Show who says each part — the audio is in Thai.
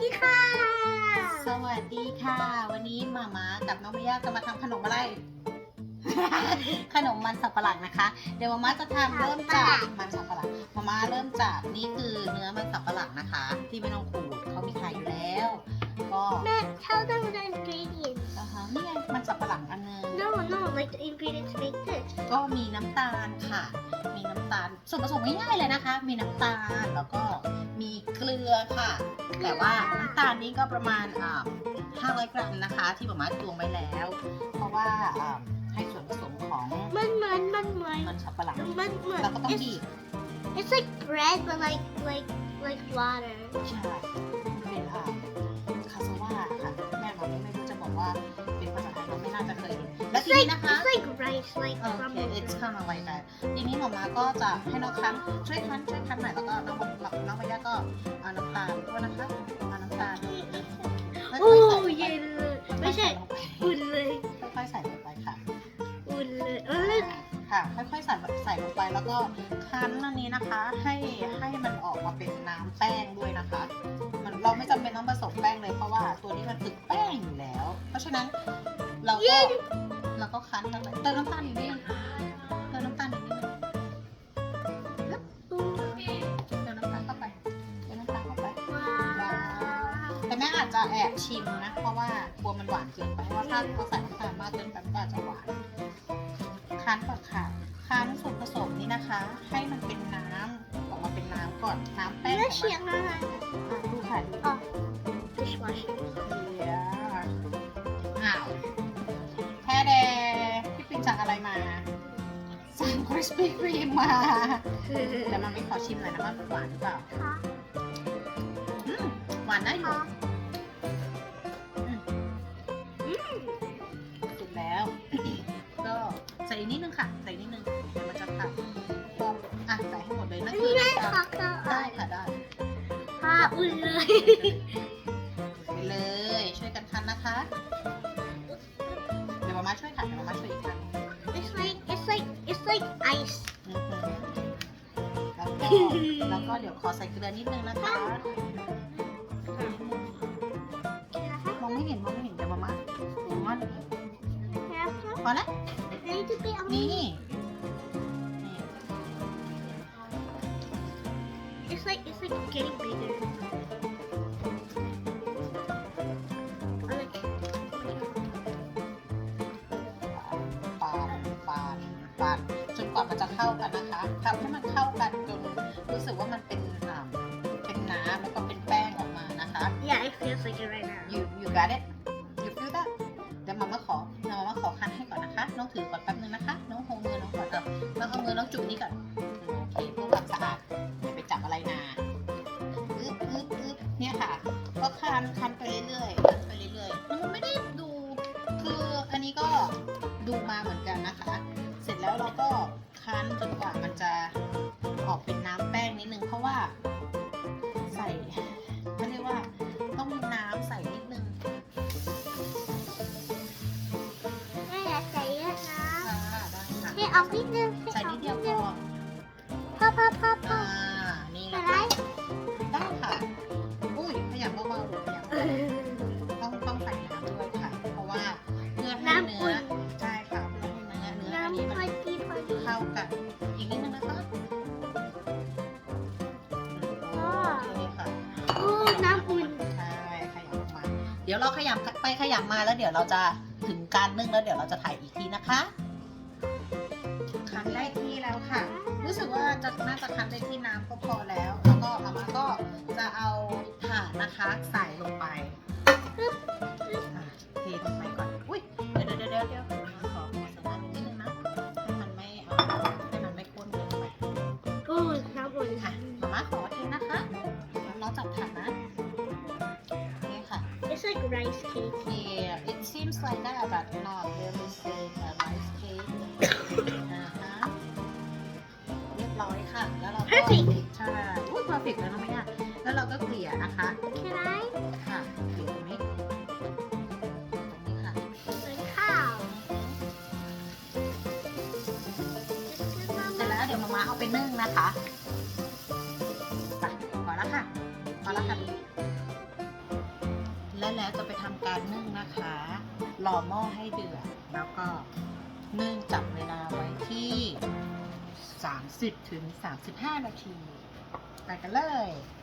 Speaker 1: ดีค่ะ
Speaker 2: สวัสดีค่ะ วันนี้มามากับน้องมิยาจะมาทำขนมอะไร ขนมมันสับปะหลังนะคะ เดี๋ยวมาม่าจะทำเริ่มจากมันสับปะหลังมาม่าเริ่มจากนี่คือเนื้อมันสับปะหลังนะคะ ที่ไม่ต้องขูดเขามีขายอยู่แล้ว ก็
Speaker 1: แม่ tell them the ingredients
Speaker 2: นะคะนี่ไงมันสับปะหลังอันนึง
Speaker 1: no no like the ingredients to make this
Speaker 2: ก็มีน้ำตาลค่ะ มีน้ำตาล ส่วนผสมง่ายๆเลยนะคะ มีน้ำตาลแล้วก็มีเกลือค่ะ แต่ว่าน้ำตาลนี้ก็ประมาณอ่า500 กรัมนะคะ ที่หมามาตวงไว้แล้ว เพราะว่าอ่าให้ส่วนผสมของ
Speaker 1: มันเหมือนมันเหมือน
Speaker 2: มันสับปะหลัง
Speaker 1: มันเหมือน
Speaker 2: เราก็ต้อง
Speaker 1: it's
Speaker 2: บีบ
Speaker 1: it's like bread but like like like water
Speaker 2: ใช่เป็นอ่าคาสวาค่ะแม่เราไม่รู้จะบอกว่าเป็นภาษาไทยเราไม่น่าจะเคยเห็นและ
Speaker 1: it's
Speaker 2: ทีนี้
Speaker 1: like
Speaker 2: นะคะ
Speaker 1: it's like rice like
Speaker 2: โอเค
Speaker 1: crumbled
Speaker 2: it's kind of like that ทีนี้หมอมาก็จะให้น้องคันช่วยคันช่วยคันหน่อยแล้วก็น้องน้องมายาก็เอาน้ำตาล ด้วยนะคะเอาน้ำตาล
Speaker 1: โอ้เย็นเลยไม่ใช่ อุ่นเลย
Speaker 2: ค่อยๆใส่ลงไปค่ะ
Speaker 1: อุ่นเลยเออ
Speaker 2: ค่ะ ค่อยๆใส่ใส่ลงไปแล้วก็คั้นอันนี้นะคะ ให้ให้มันออกมาเป็นน้ำแป้งด้วยนะคะ มันเราไม่จำเป็นต้องผสมแป้งเลยเพราะว่าตัวนี้มันคือแป้งอยู่แล้ว เพราะฉะนั้นเราก็เราก็คั้นกันไปเติมน้ำตาลอีกนิด แต่แม่อาจจะแอบชิมนะ เพราะว่ากลัวมันหวานเกินไปเพราะว่าถ้าเราใส่น้ำตาลมากเกินไปมันก็อาจจะหวานคั้นก่อนค่ะคั้นส่วนผสมนี้นะคะ ให้มันเป็นน้ำออกมาเป็นน้ำก่อนน้ำแป้ง
Speaker 1: แล้ว
Speaker 2: ของ
Speaker 1: เสีย
Speaker 2: มัน
Speaker 1: งอะไร
Speaker 2: อะดูค่ะดู
Speaker 1: อ๋อ dishwasher
Speaker 2: เดี๋ยวอ้าวแท้แดพี่ปินสั่งอะไรมาสั่งคริสปี้ครีมมาเดี๋ยวมันไม่ขอชิมหน่อยนะว่ามันหวานหรือเปล่า
Speaker 1: ค่ะ
Speaker 2: อืมหวานได้อยู่
Speaker 1: ค่
Speaker 2: ส่อีกนิดนึงค่ะ ใส่นิดนึงเดี๋ยวมันจะขาดก็อะใส่ให้หมดเลยนั่น
Speaker 1: อัน
Speaker 2: คื
Speaker 1: นี้
Speaker 2: อ
Speaker 1: ได้
Speaker 2: น้ำตา
Speaker 1: ค่ะ
Speaker 2: ล
Speaker 1: ก็
Speaker 2: ได้ค่ะได้
Speaker 1: ค่ะอุ่นเลย
Speaker 2: ไปเลย ช่วยกันทันนะคะ เดี๋ยวมาม่าช่วยค่ะเดี๋ยวมาม่าช่วยอีกครั้ง
Speaker 1: It's like it's like it's like ice
Speaker 2: อือหือแล้วก็แล้วก็เดี๋ยวขอใส่เกลือนิดนึงนะคะมองไม่เห็นมองไม่เห็นเดี๋ยวมาม่าเดี๋ยวมาม่าพอแล้ว
Speaker 1: Ready to be on
Speaker 2: นี่นี่
Speaker 1: It's like it's like getting bigger.
Speaker 2: ถือก่อนแป๊บนึงนะคะ น้องโฮมือน้องก่อนเอาน้องเอามือน้องจุ่มนี่ก่อนโอเคเพื่อความสะอาดอย่าไปจับอะไรนาอึ๊บอึ๊บอึ๊บเนี่ยค่ะ ก็คันคันไปเรื่อยๆคันไปเรื่อยๆมันไม่ได้ดูคืออันนี้ก็ดูมาเหมือนกันนะคะ เสร็จแล้วเราก็คันจนกว่ามันจะ ค่ะ
Speaker 1: ให้เอานิดนึง
Speaker 2: ใส่นิดเดียวพอ
Speaker 1: พอพอพอพอ
Speaker 2: อ่านี่
Speaker 1: ใส่
Speaker 2: นะ
Speaker 1: ไร
Speaker 2: คะได้ค่ะอุ้ยขยับเบาๆลูกขยับต้องต้องใส่น้ำด้วยค่ะ เพราะว่าเพื่อให้
Speaker 1: น้ำ
Speaker 2: เนื้
Speaker 1: อุ่
Speaker 2: อนใช่ค่ะเพื่อให้เนื้อเนื้ออันนี้
Speaker 1: น้ำพ
Speaker 2: มั
Speaker 1: อนดีพอดี
Speaker 2: เข้ากันอีกนิดนึงนะคะ
Speaker 1: อ๋อ
Speaker 2: โอเคค่ะ
Speaker 1: โอ้น้ำอุ่น
Speaker 2: ใช่ขยับมา เดี๋ยวเราขยับไปขยับมาแล้วเดี๋ยวเราจะถึงการนึ่งแล้วเดี๋ยวเราจะถ่ายอีกทีนะคะ คั้นได้ที่แล้วค่ะ รู้สึกว่าจะน่าจะคั้นได้ที่น้ำก็พอแล้ว แล้วก็มาม่าก็จะเอาถ่านนะคะใส่ลงไปอะเทลงไปก่อน อุ้ยเดี๋ยวเดี๋ยวเดี๋ยวเดี๋ยวมาขอขอใส่น้ำอีกนิดนึงนะให้มันไม่เอ่อให้มันไม่ข้นเกินไป
Speaker 1: โอ้น้ำอุ่น
Speaker 2: ค่ะมาม่าขอเทนะคะแล้วน้องจับถ่านนะนี่ค่ะ
Speaker 1: It's like rice cake
Speaker 2: Yeah, it seems like that, but not really saying a อุ้ย
Speaker 1: perfect
Speaker 2: แล้วนะไม่ยากแล้วเราก็เกลี่ยนะคะ
Speaker 1: Can I
Speaker 2: ค่ะเกลี่ยตรงนี้ตรงนี้ค่ะ
Speaker 1: เข้า
Speaker 2: เสร็จแล้วเดี๋ยวมาม่าเอาไปนึ่งนะคะไปพอแล้วค่ะพอแล้วค่ะแล้วจะไปทำการนึ่งนะคะรอหม้อให้เดือดแล้วก็นึ่งจับเวลาไว้ที่ 30ถึง35 นาที ไปกันเลย